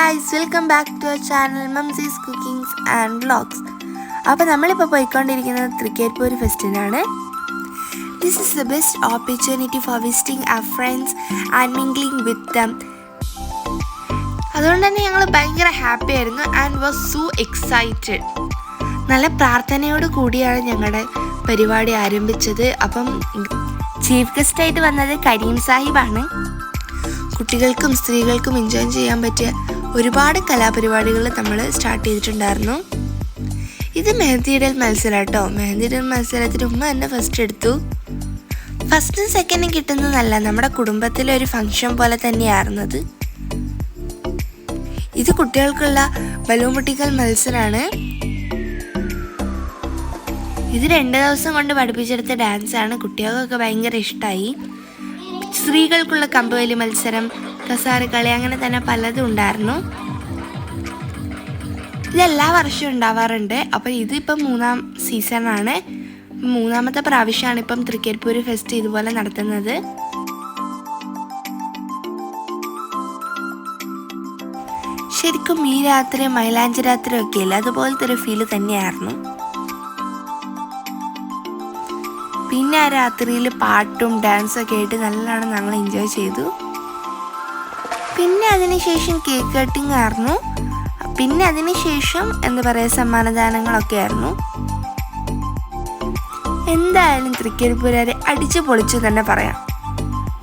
Guys welcome back to our channel mumsies cookings and vlogs അപ്പോൾ നമ്മളിപ്പോൾ പോയിക്കൊണ്ടിരിക്കുന്നത് Thrikkerpur ഫെസ്റ്റിനാണ്. This is the best opportunity for visiting our friends and mingling with them അതുകൊണ്ട് തന്നെ ഞങ്ങൾ ഭയങ്കര happy ആയിരുന്നു ആൻഡ് വാസ് സോ എക്സൈറ്റഡ് നല്ല പ്രാർത്ഥനയോട് കൂടിയാണ് ഞങ്ങളുടെ പരിപാടി ആരംഭിച്ചത്. അപ്പം ചീഫ് ഗസ്റ്റായിട്ട് വന്നത് കരീം സാഹിബാണ്. കുട്ടികൾക്കും സ്ത്രീകൾക്കും എൻജോയ് ചെയ്യാൻ പറ്റിയ ഒരുപാട് കലാപരിപാടികൾ നമ്മൾ സ്റ്റാർട്ട് ചെയ്തിട്ടുണ്ടായിരുന്നു. ഇത് മെഹന്തിയിടൽ മത്സരം കേട്ടോ മെഹന്തിയിടൽ മത്സരത്തിന് ഉമ്മ തന്നെ ഫസ്റ്റ് എടുത്തു. ഫസ്റ്റും സെക്കൻഡും കിട്ടുന്നതല്ല. നമ്മുടെ കുടുംബത്തിലെ ഒരു ഫംഗ്ഷൻ പോലെ തന്നെയായിരുന്നത്. ഇത് കുട്ടികൾക്കുള്ള ബലൂൺ പൊട്ടിക്കൽ മത്സരമാണ് ഇത് രണ്ട് ദിവസം കൊണ്ട് പഠിപ്പിച്ചെടുത്ത ഡാൻസാണ് കുട്ടികൾക്കൊക്കെ ഭയങ്കര ഇഷ്ടമായി സ്ത്രീകൾക്കുള്ള കമ്പവലി മത്സരം കസാരക്കളി അങ്ങനെ തന്നെ പലതും ഉണ്ടായിരുന്നു. ഇതെല്ലാ വർഷവും ഉണ്ടാവാറുണ്ട്. അപ്പോൾ ഇതിപ്പം മൂന്നാം സീസണാണ് മൂന്നാമത്തെ പ്രാവശ്യമാണ് ഇപ്പം തൃക്കരിപ്പൂര് ഫെസ്റ്റ് ഇതുപോലെ നടത്തുന്നത്. ശരിക്കും ഈ രാത്രി മൈലാഞ്ചി രാത്രി ഒക്കെ ഇല്ല അതുപോലത്തെ ഒരു ഫീൽ തന്നെയായിരുന്നു. പിന്നെ ആ രാത്രിയിൽ പാട്ടും ഡാൻസും ഒക്കെ ആയിട്ട് നല്ലോണം ഞങ്ങൾ എൻജോയ് ചെയ്തു. പിന്നെ അതിനുശേഷം കേക്ക് കട്ടിങ് ആയിരുന്നു. പിന്നെ അതിനുശേഷം എന്താ പറയുക സമ്മാനദാനങ്ങളൊക്കെ ആയിരുന്നു. എന്തായാലും തൃക്കരിപ്പൂരാരെ അടിച്ചു പൊളിച്ചു തന്നെ പറയാം.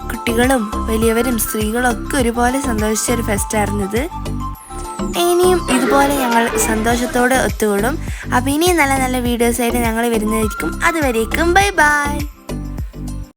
കുട്ടികളും വലിയവരും സ്ത്രീകളും ഒക്കെ ഒരുപോലെ സന്തോഷിച്ച ഒരു ഫെസ്റ്റായിരുന്നു ഇത് ഇനിയും ഇതുപോലെ ഞങ്ങൾ സന്തോഷത്തോടെ ഒത്തുകൂടും. അപ്പം ഇനിയും നല്ല നല്ല വീഡിയോസായിട്ട് ഞങ്ങൾ വരുന്നതായിരിക്കും. അതുവരേക്കും ബൈ ബൈ